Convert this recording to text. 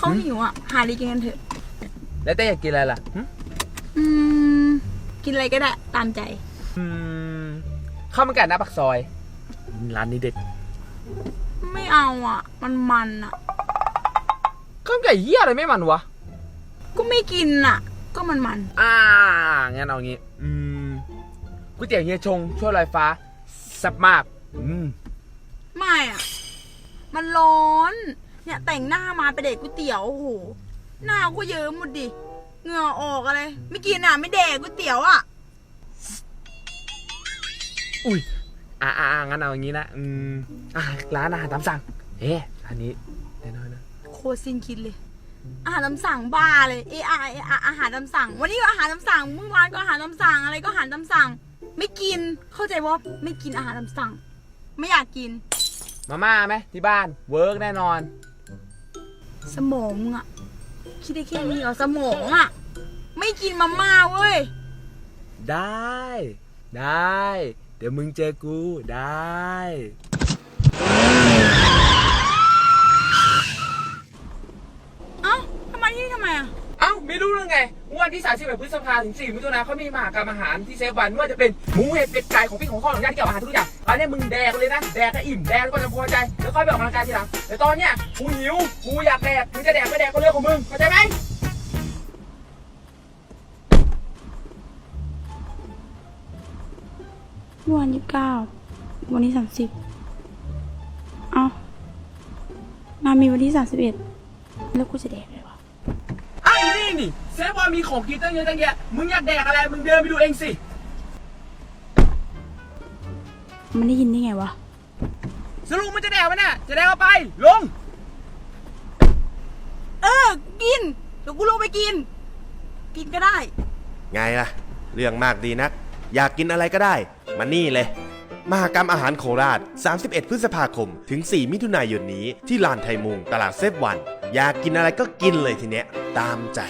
เขาหิวอะ หาอะไรกินกันเถอะ แล้วเต้อยากกินอะไรล่ะหึอืม กินอะไรก็ได้ตามใจ อืมข้าวมันไก่หน้าปากซอย ร้านนี้เด็ดไม่เอาอะ มันมันอะ ข้าวมันไก่เหี้ยอะไรไม่มันวะ ก็ไม่กินอะ ก็มันมันอ่า งั้นเอางี้ อืมก๋วยเตี๋ยวเฮียชงช่วยลอยฟ้าแซ่บมาก อืม ไม่อะ มันร้อน เนี่ยแต่งหน้ามาไปเด็กก๋วยเตี๋ยวโอ้โหหน้าก็เยิ้มหมดดิเหงื่อออกอะไรไม่กินอะไม่แดกก๋วยเตี๋ยวอะอุ้ยอ่าอ่าอ่างั้นเอาอย่างงี้นะอืมอ่าร้านอาหารตามสั่งเอ๊ะร้านนี้แน่นอนนะโคตรสิ้นคิดเลย อาหารตามสั่งบ้าเลยเออาเออาอาหารตามสั่ง วันนี้ก็อาหารตามสั่งเมื่อวานก็อาหารตามสั่งอะไรก็อาหารตามสั่ง ไม่กินเข้าใจว่าไม่กินอาหารตามสั่ง ไม่อยากกิน มาม่าไหมที่บ้านเวิร์กแน่นอน สมองมึงอะคิดได้แค่นี้เหรอสมองอะไม่กินมาม่าเว้ย ได้ ได้ เดี๋ยวมึงเจอกูได้ เอ้าทำไมที่นี่ทำไมอะ เอ้าไม่รู้เรื่องไงเมื่อ วันที่ 31 พฤษภาถึง 4 มิถุนาเขามีมหากรรมอาหารที่เซฟวันไม่ว่าจะเป็นหมูเห็ดเป็ดไก่ของพี่ของข้อของญาติเกี่ยวกับอาหารทุกอย่างตอนนี้มึงแดกเลยนะ แดกก็อิ่ม แดกก็จะพอใจ แล้วค่อยไปออกกำลังกายทีหลังแต่ตอนเนี้ยกูหิวกูอยากแดก มึงจะแดกไม่แดกก็เรื่องของมึง เข้าใจไหมเมื่อวันยี่สิบเก้าวันนี้สามสิบเอ้านามีวันที่สามสิบเอ็ดแล้วกูจะแดกเลยวะอ้าวอีนี่นี่เซฟวันมีของกินตั้งเยอะตั้งแยะมึงอยากแดกอะไรมึงเดินไปดูเองสิ มันได้ยินได้ไงวะ สรุปมันจะแดกไหมน่ะ จะแดกเอาไป ลง เออ กิน เดี๋ยวกูลงไปกิน กินก็ได้ ไงล่ะ เรื่องมากดีนัก อยากกินอะไรก็ได้ มานี่เลย มหากรรมอาหารโคราช 31 พฤษภาคม ถึง 4 มิถุนายนนี้ที่ลานไทยมุง ตลาดเซฟวัน อยากกินอะไรก็กินเลยทีเนี้ย ตามใจ